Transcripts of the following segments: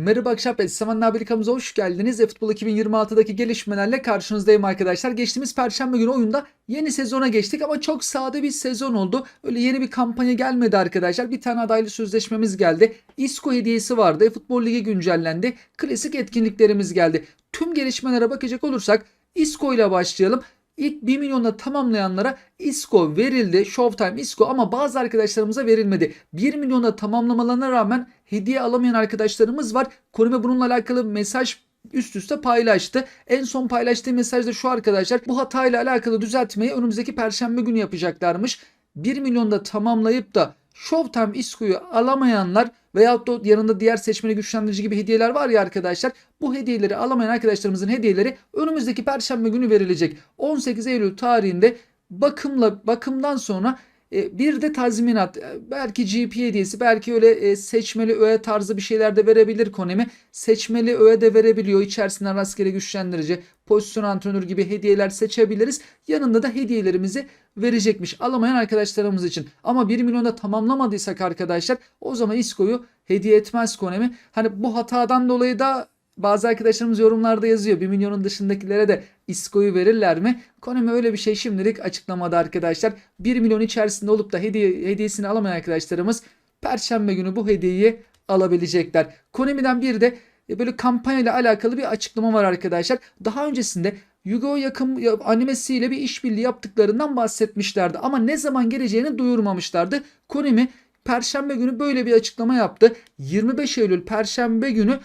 Merhaba Akşam ve Saman Amerikamıza hoş geldiniz. E-Futbol 2026'daki gelişmelerle karşınızdayım arkadaşlar. Geçtiğimiz Perşembe günü oyunda yeni sezona geçtik ama çok sade bir sezon oldu. Öyle yeni bir kampanya gelmedi arkadaşlar. Bir tane adaylı sözleşmemiz geldi. İSKO hediyesi vardı. E-Futbol Ligi güncellendi. Klasik etkinliklerimiz geldi. Tüm gelişmelere bakacak olursak İSKO ile başlayalım. İlk 1 milyonla tamamlayanlara ISKO verildi. Showtime ISKO ama bazı arkadaşlarımıza verilmedi. 1 milyonla tamamlamalarına rağmen hediye alamayan arkadaşlarımız var. Konime bununla alakalı mesaj üst üste paylaştı. En son paylaştığı mesajda şu arkadaşlar bu hatayla alakalı düzeltmeyi önümüzdeki perşembe günü yapacaklarmış. 1 milyonda tamamlayıp da Showtime ISKO'yu alamayanlar veyahut da yanında diğer seçmeni güçlendirici gibi hediyeler var ya arkadaşlar. Bu hediyeleri alamayan arkadaşlarımızın hediyeleri önümüzdeki perşembe günü verilecek. 18 Eylül tarihinde bakımla bakımdan sonra bir de tazminat e, belki GP hediyesi belki öyle e, seçmeli öğe tarzı bir şeyler de verebilir Konemi. Seçmeli öğe de verebiliyor. İçerisinden rastgele güçlendirici, pozisyon antrenörü gibi hediyeler seçebiliriz. Yanında da hediyelerimizi verecekmiş alamayan arkadaşlarımız için. Ama 1 milyonda tamamlamadıysak arkadaşlar o zaman İSKO'yu hediye etmez Konemi. Hani bu hatadan dolayı da bazı arkadaşlarımız yorumlarda yazıyor. 1 milyonun dışındakilere de İSKO'yu verirler mi? Konemi öyle bir şey şimdilik açıklamadı arkadaşlar. 1 milyon içerisinde olup da hediye hediyesini alamayan arkadaşlarımız Perşembe günü bu hediyeyi alabilecekler. Konemi'den bir de e, böyle kampanya ile alakalı bir açıklama var arkadaşlar. Daha öncesinde Yu-Gi-Oh yakın animesiyle bir işbirliği yaptıklarından bahsetmişlerdi ama ne zaman geleceğini duyurmamışlardı. Konemi Perşembe günü böyle bir açıklama yaptı. 25 Eylül Perşembe günü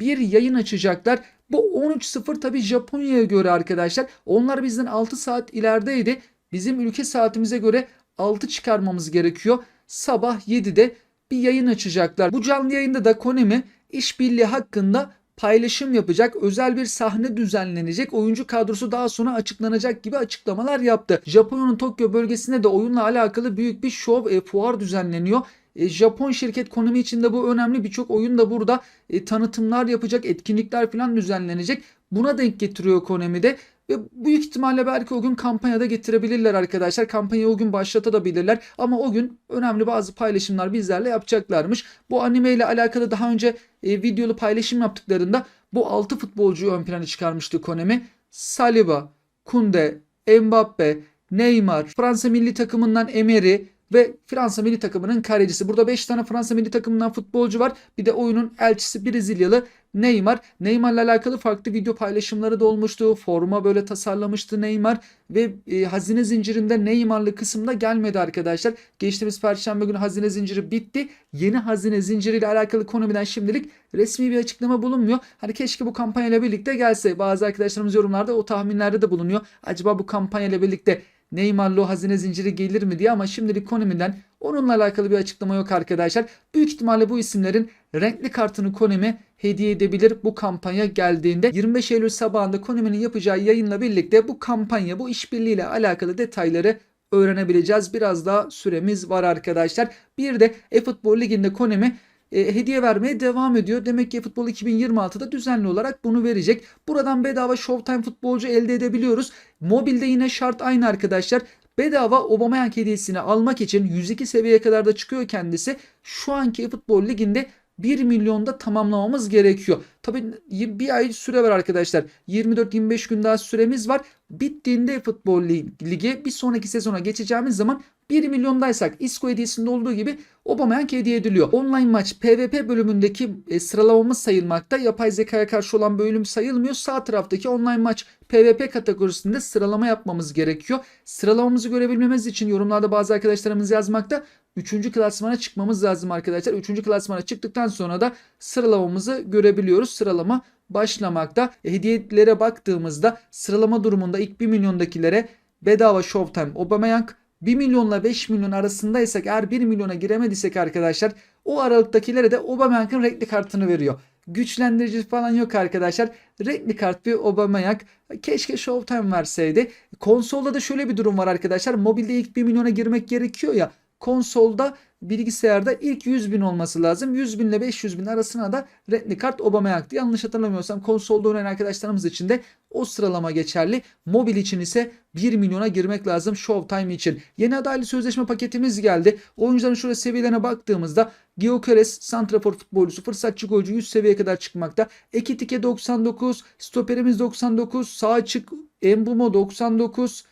bir yayın açacaklar. Bu 13.0 tabi Japonya'ya göre arkadaşlar. Onlar bizden 6 saat ilerideydi. Bizim ülke saatimize göre 6 çıkarmamız gerekiyor. Sabah 7'de bir yayın açacaklar. Bu canlı yayında da Konemi işbirliği hakkında paylaşım yapacak. Özel bir sahne düzenlenecek. Oyuncu kadrosu daha sonra açıklanacak gibi açıklamalar yaptı. Japonya'nın Tokyo bölgesinde de oyunla alakalı büyük bir şov, e, fuar düzenleniyor. E, Japon şirket konumu içinde bu önemli. Birçok oyun da burada e, tanıtımlar yapacak, etkinlikler falan düzenlenecek. Buna denk getiriyor Konami'de. Ve büyük ihtimalle belki o gün kampanyada getirebilirler arkadaşlar. Kampanyayı o gün başlatabilirler. Ama o gün önemli bazı paylaşımlar bizlerle yapacaklarmış. Bu anime ile alakalı daha önce e, videolu paylaşım yaptıklarında bu 6 futbolcuyu ön plana çıkarmıştı Konami. Saliba, Kunde, Mbappe, Neymar, Fransa milli takımından Emery, ve Fransa milli takımının kalecisi. Burada 5 tane Fransa milli takımından futbolcu var. Bir de oyunun elçisi Brezilyalı Neymar. Neymar'la alakalı farklı video paylaşımları da olmuştu. Forma böyle tasarlamıştı Neymar ve e, hazine zincirinde Neymar'lı kısımda gelmedi arkadaşlar. Geçtiğimiz perşembe günü hazine zinciri bitti. Yeni hazine zinciriyle alakalı konumdan şimdilik resmi bir açıklama bulunmuyor. Hani keşke bu kampanyayla birlikte gelse. Bazı arkadaşlarımız yorumlarda o tahminlerde de bulunuyor. Acaba bu kampanyayla birlikte Neymar'lı hazine zinciri gelir mi diye ama şimdilik Konami'den onunla alakalı bir açıklama yok arkadaşlar. Büyük ihtimalle bu isimlerin renkli kartını Konami hediye edebilir bu kampanya geldiğinde. 25 Eylül sabahında Konami'nin yapacağı yayınla birlikte bu kampanya, bu işbirliğiyle alakalı detayları öğrenebileceğiz. Biraz daha süremiz var arkadaşlar. Bir de eFootball Ligi'nde Konami e, hediye vermeye devam ediyor. Demek ki futbol 2026'da düzenli olarak bunu verecek. Buradan bedava Showtime futbolcu elde edebiliyoruz. Mobilde yine şart aynı arkadaşlar. Bedava Aubameyang hediyesini almak için 102 seviyeye kadar da çıkıyor kendisi. Şu anki futbol liginde 1 milyonda tamamlamamız gerekiyor. Tabi bir ay süre var arkadaşlar. 24-25 gün daha süremiz var. Bittiğinde futbol ligi bir sonraki sezona geçeceğimiz zaman 1 milyondaysak ISKO hediyesinde olduğu gibi Aubameyang hediye ediliyor. Online maç PvP bölümündeki e, sıralamamız sayılmakta. Yapay zekaya karşı olan bölüm sayılmıyor. Sağ taraftaki online maç PvP kategorisinde sıralama yapmamız gerekiyor. Sıralamamızı görebilmemiz için yorumlarda bazı arkadaşlarımız yazmakta. 3. klasmana çıkmamız lazım arkadaşlar. 3. klasmana çıktıktan sonra da sıralamamızı görebiliyoruz. Sıralama başlamakta. E, hediyelere baktığımızda sıralama durumunda ilk 1 milyondakilere bedava Showtime Aubameyang 1 milyonla 5 milyon arasındaysak eğer 1 milyona giremediysek arkadaşlar o aralıktakilere de Aubameyang'ın renkli kartını veriyor. Güçlendirici falan yok arkadaşlar. Renkli kart bir Aubameyang. Keşke Showtime verseydi. Konsolda da şöyle bir durum var arkadaşlar. Mobilde ilk 1 milyona girmek gerekiyor ya konsolda bilgisayarda ilk 100 bin olması lazım. 100 bin ile 500 bin arasına da renkli kart Aubameyang'tı. Yanlış hatırlamıyorsam konsolda oynayan arkadaşlarımız için de o sıralama geçerli. Mobil için ise 1 milyona girmek lazım Showtime için. Yeni adaylı sözleşme paketimiz geldi. Oyuncuların şurada seviyelerine baktığımızda Gyökeres, santrafor futbolcusu, fırsatçı golcü 100 seviyeye kadar çıkmakta. Ekitike 99, stoperimiz 99, sağ açık Embumo 99,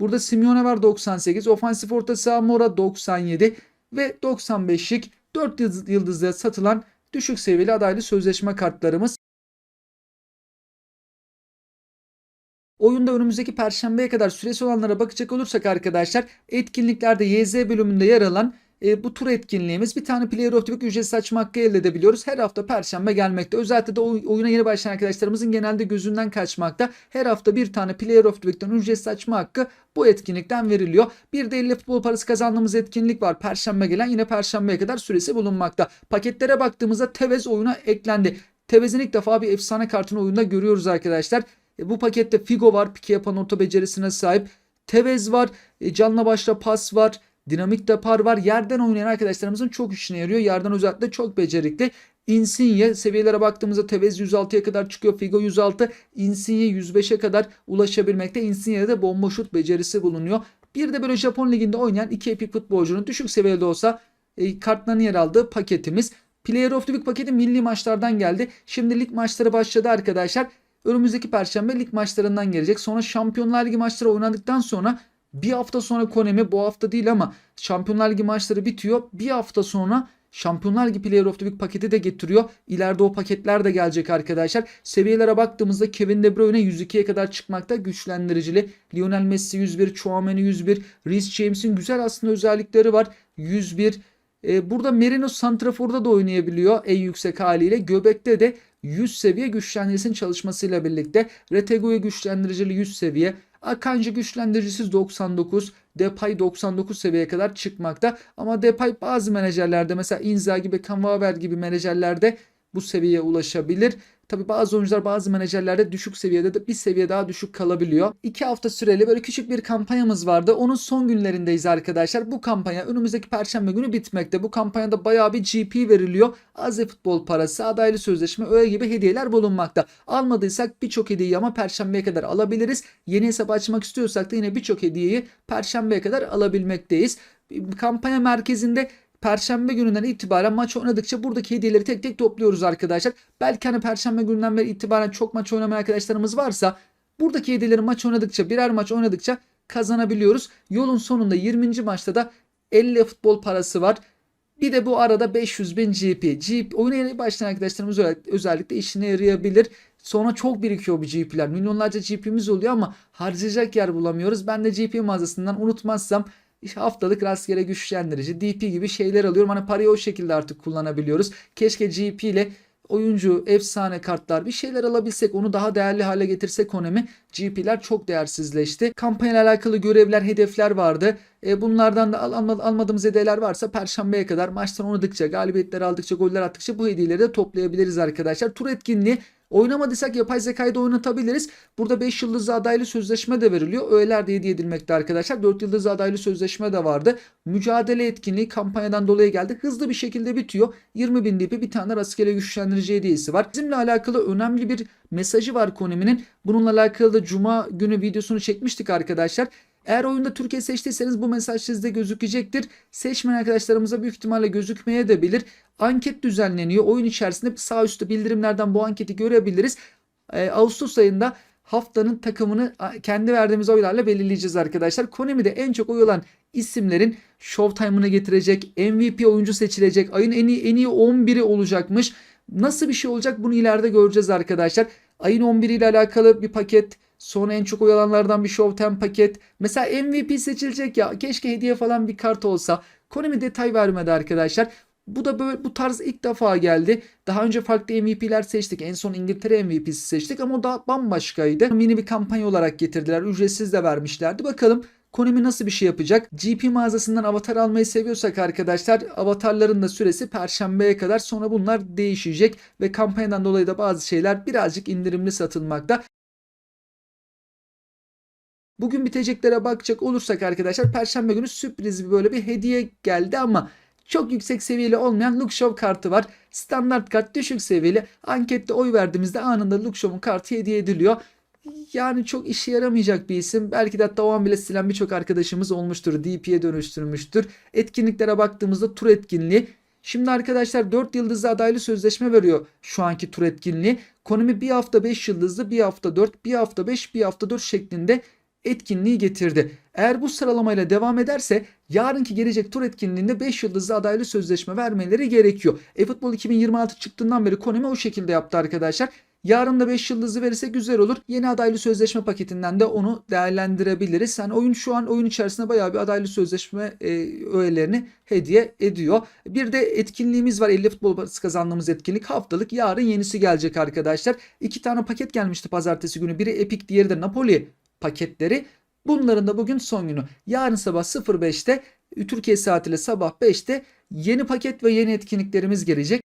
Burada Simeone var 98, ofansif orta saha Mora 97 ve 95'lik 4 yıldızlıya satılan düşük seviyeli adaylı sözleşme kartlarımız. Oyunda önümüzdeki perşembeye kadar süresi olanlara bakacak olursak arkadaşlar etkinliklerde YZ bölümünde yer alan e, bu tur etkinliğimiz bir tane Player of the Week ücretsiz açma hakkı elde edebiliyoruz. Her hafta perşembe gelmekte. Özellikle de oy- oyuna yeni başlayan arkadaşlarımızın genelde gözünden kaçmakta. Her hafta bir tane Player of the Week'ten ücretsiz açma hakkı bu etkinlikten veriliyor. Bir de 50 futbol parası kazandığımız etkinlik var. Perşembe gelen yine perşembeye kadar süresi bulunmakta. Paketlere baktığımızda Tevez oyuna eklendi. Tevez'in ilk defa bir efsane kartını oyunda görüyoruz arkadaşlar. E, bu pakette Figo var. Pike yapan orta becerisine sahip. Tevez var. E, canla başla pas var. Dinamik depar var. Yerden oynayan arkadaşlarımızın çok işine yarıyor. Yerden özellikle çok becerikli. Insigne seviyelere baktığımızda Tevez 106'ya kadar çıkıyor. Figo 106. Insigne 105'e kadar ulaşabilmekte. Insigne'de de bomba şut becerisi bulunuyor. Bir de böyle Japon liginde oynayan iki epik futbolcunun düşük seviyede olsa e, kartlarının yer aldığı paketimiz. Player of the Week paketi milli maçlardan geldi. Şimdi lig maçları başladı arkadaşlar. Önümüzdeki perşembe lig maçlarından gelecek. Sonra Şampiyonlar Ligi maçları oynadıktan sonra bir hafta sonra Konemi bu hafta değil ama Şampiyonlar Ligi maçları bitiyor. Bir hafta sonra Şampiyonlar Ligi Player of the Week paketi de getiriyor. İleride o paketler de gelecek arkadaşlar. Seviyelere baktığımızda Kevin De Bruyne 102'ye kadar çıkmakta güçlendiricili. Lionel Messi 101, Chouameni 101, Reece James'in güzel aslında özellikleri var. 101. Ee, burada Merino Santrafor'da da oynayabiliyor en yüksek haliyle. Göbek'te de 100 seviye güçlendiricinin çalışmasıyla birlikte Retego'ya güçlendiricili 100 seviye, Akanji güçlendiricisiz 99, Depay 99 seviyeye kadar çıkmakta. Ama Depay bazı menajerlerde mesela Inzaghi gibi Kanvaver gibi menajerlerde bu seviyeye ulaşabilir. Tabi bazı oyuncular bazı menajerlerde düşük seviyede de bir seviye daha düşük kalabiliyor. 2 hafta süreli böyle küçük bir kampanyamız vardı. Onun son günlerindeyiz arkadaşlar. Bu kampanya önümüzdeki perşembe günü bitmekte. Bu kampanyada bayağı bir GP veriliyor. Azi futbol parası, adaylı sözleşme, öyle gibi hediyeler bulunmakta. Almadıysak birçok hediyeyi ama perşembeye kadar alabiliriz. Yeni hesap açmak istiyorsak da yine birçok hediyeyi perşembeye kadar alabilmekteyiz. Kampanya merkezinde Perşembe gününden itibaren maç oynadıkça buradaki hediyeleri tek tek topluyoruz arkadaşlar. Belki hani Perşembe gününden beri itibaren çok maç oynamayan arkadaşlarımız varsa buradaki hediyeleri maç oynadıkça birer maç oynadıkça kazanabiliyoruz. Yolun sonunda 20. maçta da 50 futbol parası var. Bir de bu arada 500 bin GP. GP oyuna yeni başlayan arkadaşlarımız özellikle işine yarayabilir. Sonra çok birikiyor bu GP'ler. Milyonlarca GP'miz oluyor ama harcayacak yer bulamıyoruz. Ben de GP mağazasından unutmazsam haftalık rastgele güçlendirici, DP gibi şeyler alıyorum. Hani parayı o şekilde artık kullanabiliyoruz. Keşke GP ile oyuncu, efsane kartlar bir şeyler alabilsek onu daha değerli hale getirsek Konami. GP'ler çok değersizleşti. Kampanyayla alakalı görevler, hedefler vardı. E, bunlardan da al, alma, almadığımız hediyeler varsa perşembeye kadar maçtan oynadıkça, galibiyetler aldıkça, goller attıkça bu hediyeleri de toplayabiliriz arkadaşlar. Tur etkinliği Oynamadıysak yapay zekayı da oynatabiliriz. Burada 5 yıldızlı adaylı sözleşme de veriliyor. Öğeler de hediye edilmekte arkadaşlar. 4 yıldızlı adaylı sözleşme de vardı. Mücadele etkinliği kampanyadan dolayı geldi. Hızlı bir şekilde bitiyor. 20 bin DP bir tane rastgele güçlendirici hediyesi var. Bizimle alakalı önemli bir mesajı var Konami'nin. Bununla alakalı da Cuma günü videosunu çekmiştik arkadaşlar. Eğer oyunda Türkiye seçtiyseniz bu mesaj sizde gözükecektir. Seçmeyen arkadaşlarımıza büyük ihtimalle gözükmeye de bilir. Anket düzenleniyor. Oyun içerisinde sağ üstte bildirimlerden bu anketi görebiliriz. Ee, Ağustos ayında haftanın takımını kendi verdiğimiz oylarla belirleyeceğiz arkadaşlar. Konami'de en çok oy alan isimlerin Showtime'ını getirecek, MVP oyuncu seçilecek, ayın en iyi, en iyi 11'i olacakmış. Nasıl bir şey olacak bunu ileride göreceğiz arkadaşlar. Ayın 11 ile alakalı bir paket, sonra en çok oy alanlardan bir Showtime paket. Mesela MVP seçilecek ya keşke hediye falan bir kart olsa. Konami detay vermedi arkadaşlar. Bu da böyle bu tarz ilk defa geldi. Daha önce farklı MVP'ler seçtik. En son İngiltere MVP'si seçtik ama o da bambaşkaydı. Yeni bir kampanya olarak getirdiler. Ücretsiz de vermişlerdi. Bakalım Konami nasıl bir şey yapacak? GP mağazasından avatar almayı seviyorsak arkadaşlar avatarların da süresi perşembeye kadar sonra bunlar değişecek ve kampanyadan dolayı da bazı şeyler birazcık indirimli satılmakta. Bugün biteceklere bakacak olursak arkadaşlar perşembe günü sürpriz bir böyle bir hediye geldi ama Çok yüksek seviyeli olmayan Shaw kartı var. Standart kart düşük seviyeli. Ankette oy verdiğimizde anında Luke Shaw'un kartı hediye ediliyor. Yani çok işe yaramayacak bir isim. Belki de hatta o an bile silen birçok arkadaşımız olmuştur. DP'ye dönüştürmüştür. Etkinliklere baktığımızda tur etkinliği. Şimdi arkadaşlar 4 yıldızlı adaylı sözleşme veriyor şu anki tur etkinliği. Konumi bir hafta 5 yıldızlı, bir hafta 4, bir hafta 5, bir hafta 4 şeklinde etkinliği getirdi. Eğer bu sıralamayla devam ederse yarınki gelecek tur etkinliğinde 5 yıldızlı adaylı sözleşme vermeleri gerekiyor. E-Futbol 2026 çıktığından beri Konami o şekilde yaptı arkadaşlar. Yarın da 5 yıldızı verirse güzel olur. Yeni adaylı sözleşme paketinden de onu değerlendirebiliriz. Yani oyun şu an oyun içerisinde bayağı bir adaylı sözleşme e, öğelerini hediye ediyor. Bir de etkinliğimiz var. 50 futbol parası kazandığımız etkinlik haftalık. Yarın yenisi gelecek arkadaşlar. İki tane paket gelmişti pazartesi günü. Biri Epic diğeri de Napoli paketleri. Bunların da bugün son günü. Yarın sabah 05'te Türkiye saatiyle sabah 5'te yeni paket ve yeni etkinliklerimiz gelecek.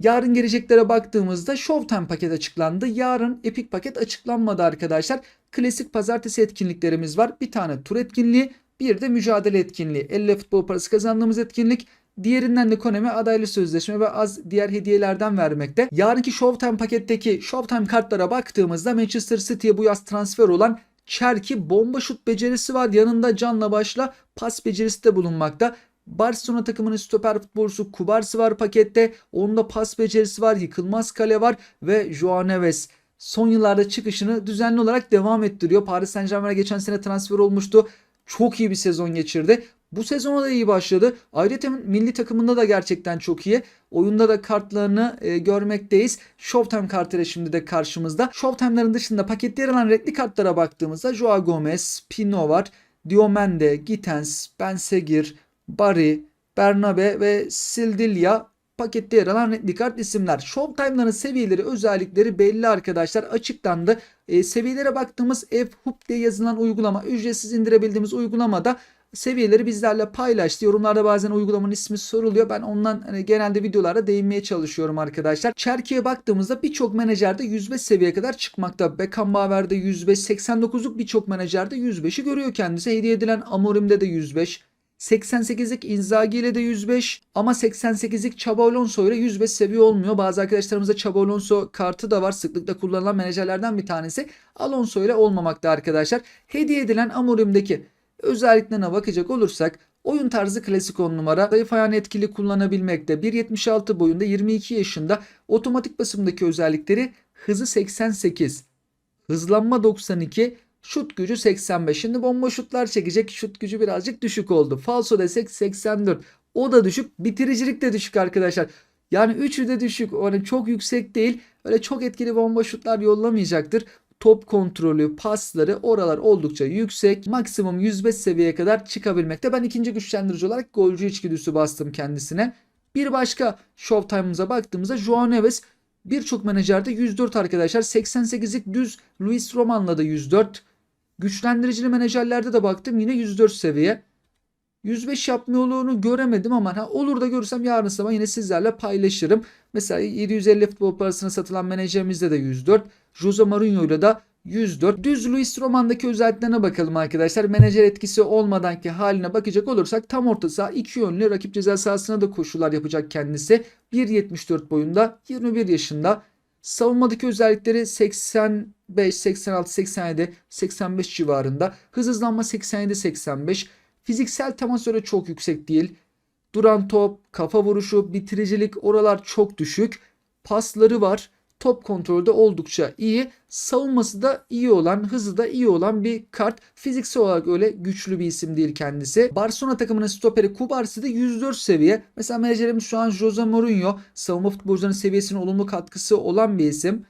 Yarın geleceklere baktığımızda Showtime paket açıklandı. Yarın Epic paket açıklanmadı arkadaşlar. Klasik pazartesi etkinliklerimiz var. Bir tane tur etkinliği, bir de mücadele etkinliği. Elle futbol parası kazandığımız etkinlik. Diğerinden de Konami adaylı sözleşme ve az diğer hediyelerden vermekte. Yarınki Showtime paketteki Showtime kartlara baktığımızda Manchester City'ye bu yaz transfer olan Cherki bomba şut becerisi var. Yanında canla başla pas becerisi de bulunmakta. Barcelona takımının stoper futbolcusu Kubarsi var pakette. Onda pas becerisi var, yıkılmaz kale var ve Joao Neves son yıllarda çıkışını düzenli olarak devam ettiriyor. Paris Saint Germain'e geçen sene transfer olmuştu. Çok iyi bir sezon geçirdi. Bu sezona da iyi başladı. Ayrıca milli takımında da gerçekten çok iyi. Oyunda da kartlarını e, görmekteyiz. Showtime kartıyla şimdi de karşımızda. Showtime'ların dışında pakette yer alan renkli kartlara baktığımızda Joao Gomez, Pino var. Diomende, Gittens, Ben Segir, Barry, Bernabe ve Sildilya pakette yer alan renkli kart isimler. Showtime'ların seviyeleri, özellikleri belli arkadaşlar. Açıklandı. E, seviyelere baktığımız F-Hub diye yazılan uygulama, ücretsiz indirebildiğimiz uygulamada seviyeleri bizlerle paylaştı. Yorumlarda bazen uygulamanın ismi soruluyor. Ben ondan hani genelde videolarda değinmeye çalışıyorum arkadaşlar. Çerki'ye baktığımızda birçok menajerde 105 seviyeye kadar çıkmakta. Beckenbauer'de 105, 89'luk birçok menajerde 105'i görüyor kendisi. Hediye edilen Amorim'de de 105. 88'lik Inzaghi ile de 105 ama 88'lik Xabi Alonso ile 105 seviye olmuyor. Bazı arkadaşlarımızda Xabi Alonso kartı da var. Sıklıkla kullanılan menajerlerden bir tanesi. Alonso ile olmamakta arkadaşlar. Hediye edilen Amorim'deki özelliklerine bakacak olursak oyun tarzı klasik 10 numara. Zayıf ayağını etkili kullanabilmekte. 1.76 boyunda 22 yaşında. Otomatik basımdaki özellikleri hızı 88. Hızlanma 92. Şut gücü 85. Şimdi bomba şutlar çekecek. Şut gücü birazcık düşük oldu. Falso desek 84. O da düşük. Bitiricilik de düşük arkadaşlar. Yani üçü de düşük. Yani çok yüksek değil. Öyle çok etkili bomba şutlar yollamayacaktır. Top kontrolü, pasları oralar oldukça yüksek. Maksimum 105 seviyeye kadar çıkabilmekte. Ben ikinci güçlendirici olarak golcü içgüdüsü bastım kendisine. Bir başka Showtime'ımıza baktığımızda Joao Neves birçok menajerde 104 arkadaşlar. 88'lik düz Luis Roman'la da 104. Güçlendiricili menajerlerde de baktım yine 104 seviye. 105 yapmıyorluğunu göremedim ama ha, olur da görürsem yarın sabah yine sizlerle paylaşırım. Mesela 750 futbol parasına satılan menajerimizde de 104. Jose Mourinho ile de 104. Düz Luis Roman'daki özelliklerine bakalım arkadaşlar. Menajer etkisi olmadanki haline bakacak olursak tam orta saha iki yönlü rakip ceza sahasına da koşular yapacak kendisi. 1.74 boyunda 21 yaşında. Savunmadaki özellikleri 85, 86, 87, 85 civarında. Hız hızlanma 87, 85. Fiziksel temas öyle çok yüksek değil. Duran top, kafa vuruşu, bitiricilik oralar çok düşük. Pasları var. Top kontrolü oldukça iyi. Savunması da iyi olan, hızı da iyi olan bir kart. Fiziksel olarak öyle güçlü bir isim değil kendisi. Barcelona takımının stoperi Kubarsi de 104 seviye. Mesela menajerimiz şu an Jose Mourinho. Savunma futbolcularının seviyesine olumlu katkısı olan bir isim.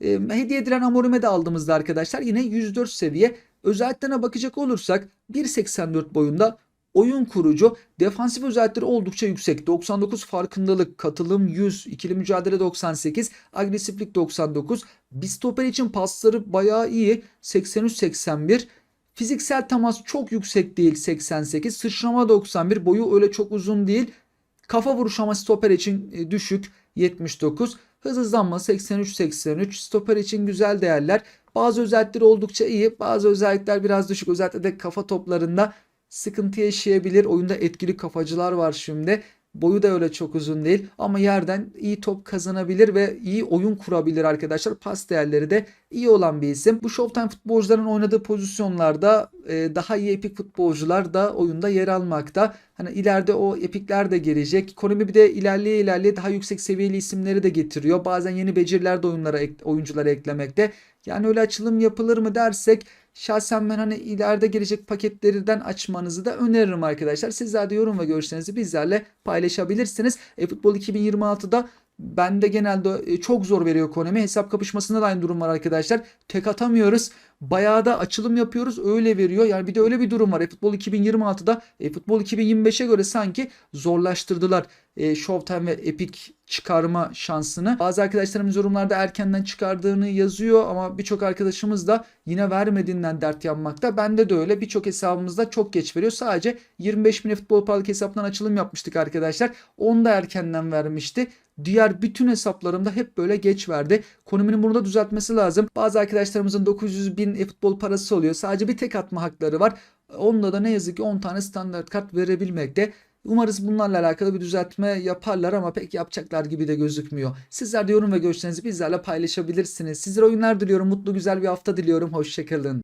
E, hediye edilen Amorim'e de aldığımızda arkadaşlar yine 104 seviye. Özelliklerine bakacak olursak 1.84 boyunda oyun kurucu. Defansif özellikleri oldukça yüksek. 99 farkındalık, katılım 100, ikili mücadele 98, agresiflik 99. Bir stoper için pasları bayağı iyi. 83-81. Fiziksel temas çok yüksek değil 88. Sıçrama 91. Boyu öyle çok uzun değil. Kafa vuruş ama stoper için e, düşük 79. Hız hızlanma 83-83. Stoper için güzel değerler. Bazı özellikleri oldukça iyi. Bazı özellikler biraz düşük. Özellikle de kafa toplarında sıkıntı yaşayabilir. Oyunda etkili kafacılar var şimdi. Boyu da öyle çok uzun değil ama yerden iyi top kazanabilir ve iyi oyun kurabilir arkadaşlar. Pas değerleri de iyi olan bir isim. Bu Showtime futbolcuların oynadığı pozisyonlarda e, daha iyi epik futbolcular da oyunda yer almakta. Hani ileride o epikler de gelecek. Konami bir de ilerleye ilerleye daha yüksek seviyeli isimleri de getiriyor. Bazen yeni beceriler de oyunlara oyunculara eklemekte. Yani öyle açılım yapılır mı dersek şahsen ben hani ileride gelecek paketlerden açmanızı da öneririm arkadaşlar. Sizler de yorum ve görüşlerinizi bizlerle paylaşabilirsiniz. E, Futbol 2026'da bende genelde e, çok zor veriyor Konami. Hesap kapışmasında da aynı durum var arkadaşlar. Tek atamıyoruz. Bayağı da açılım yapıyoruz öyle veriyor. Yani bir de öyle bir durum var. E-Futbol 2026'da e-Futbol 2025'e göre sanki zorlaştırdılar e, Showtime ve Epic çıkarma şansını. Bazı arkadaşlarımız yorumlarda erkenden çıkardığını yazıyor ama birçok arkadaşımız da yine vermediğinden dert yanmakta. Bende de öyle. Birçok hesabımızda çok geç veriyor. Sadece 25 bin futbol paralık hesaptan açılım yapmıştık arkadaşlar. Onu da erkenden vermişti. Diğer bütün hesaplarımda hep böyle geç verdi. Konuminin bunu da düzeltmesi lazım. Bazı arkadaşlarımızın 900 bin e-futbol parası oluyor. Sadece bir tek atma hakları var. Onda da ne yazık ki 10 tane standart kart verebilmekte. Umarız bunlarla alakalı bir düzeltme yaparlar ama pek yapacaklar gibi de gözükmüyor. Sizler de yorum ve görüşlerinizi bizlerle paylaşabilirsiniz. Sizlere oyunlar diliyorum. Mutlu güzel bir hafta diliyorum. Hoşçakalın.